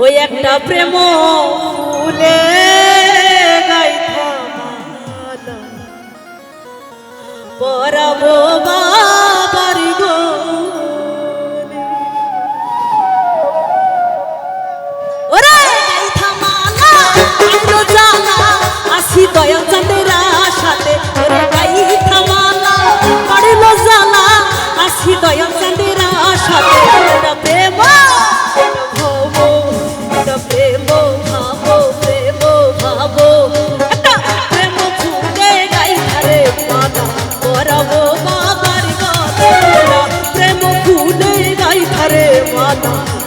ওই একটা প্রেম ফুলে পরাবো বা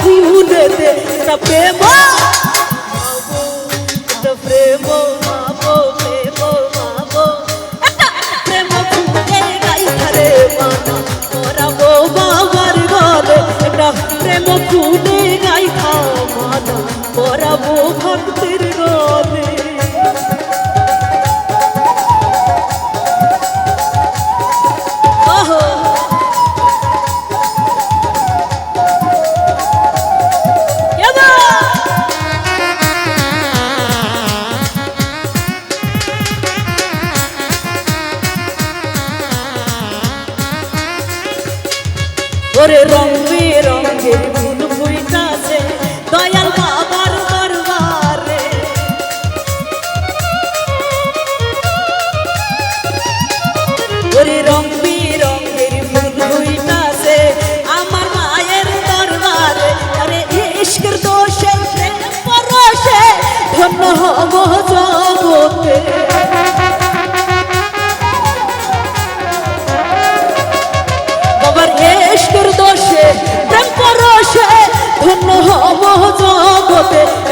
ভুলেতে তা প্রেম। প্রেম মাবো প্রেম মাবো প্রেম ফুটে গাইখারে মানা মরাবো বাবার ঘরে। একটা প্রেম ফুটে গাইখা মানা মরাবো ভক্তির por.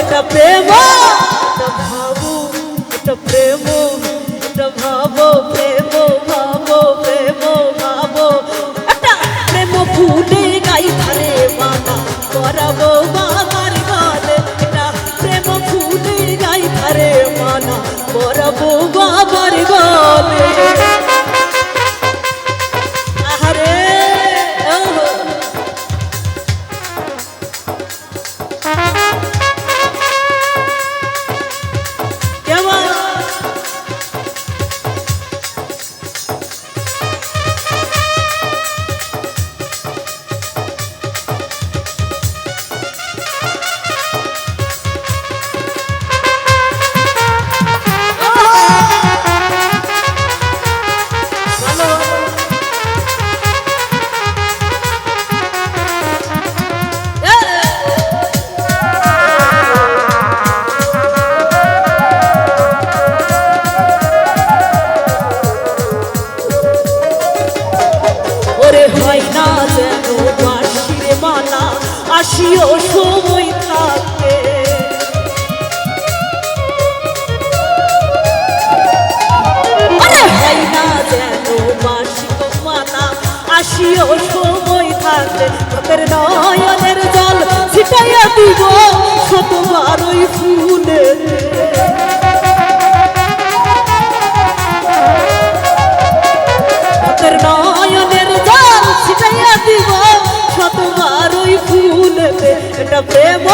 এটা প্রেম এটা ভাবু এটা প্রেম। চোখের নয়নের জল ছিটাইয়া দিব শতবার ওই ফুলে। চোখের নয়নের জল ছিটাইয়া দিব শতবার ওই ফুলে। এটা প্রেম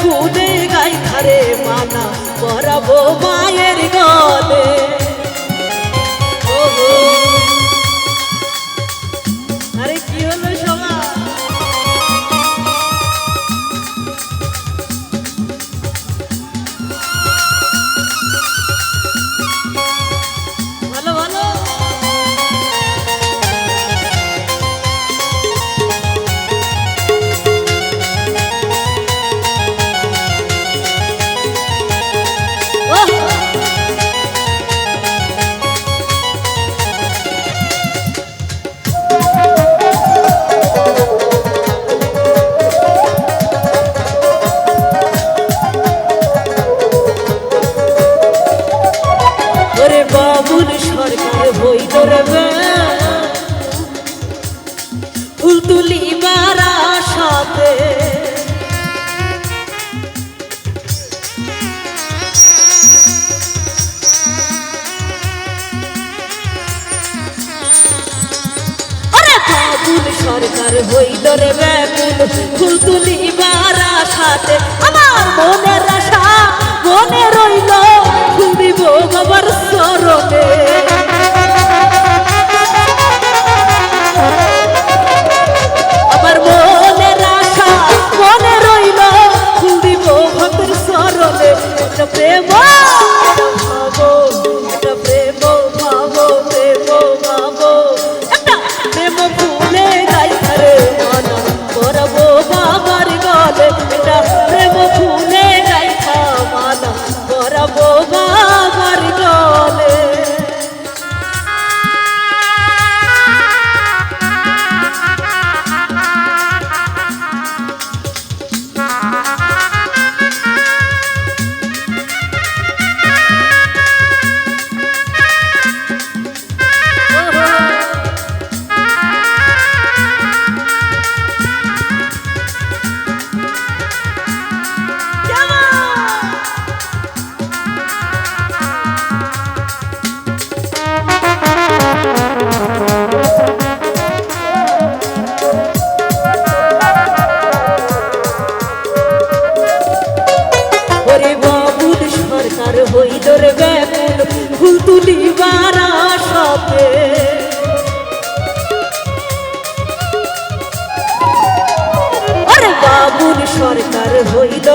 খুদে গাই ধারে মানা পরাবো মায়ের গলে। বাবুর সরকার বই ধরবে পুতুলি মারা সাথে সরকার বই ধরবে পুতুলি বারা সাথে আমার মনের আশা মনে রইল সবার সরবে আমার মনে রাখা, মনে রইল ফুল দিব ভক্তের সরবে একটা প্রেম প্রেম, ভাবো প্রেম ভাবো। প্রেম ফুলে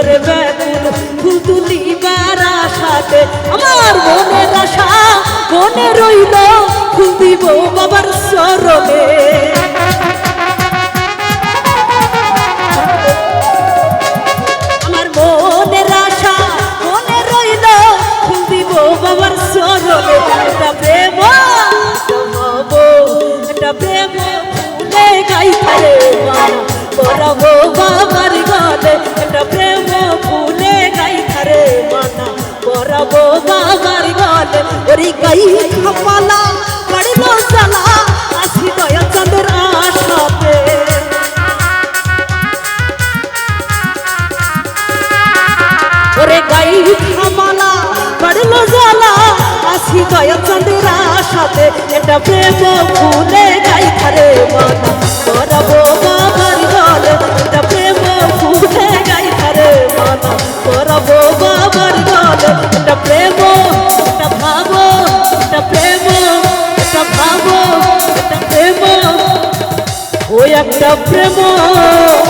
তোর ব্যাকুল ফুতুলি বেড়া সাথে আমার মনের আশা মনে রইল ফুল বাবার স্মরণে आई সপ্রমণ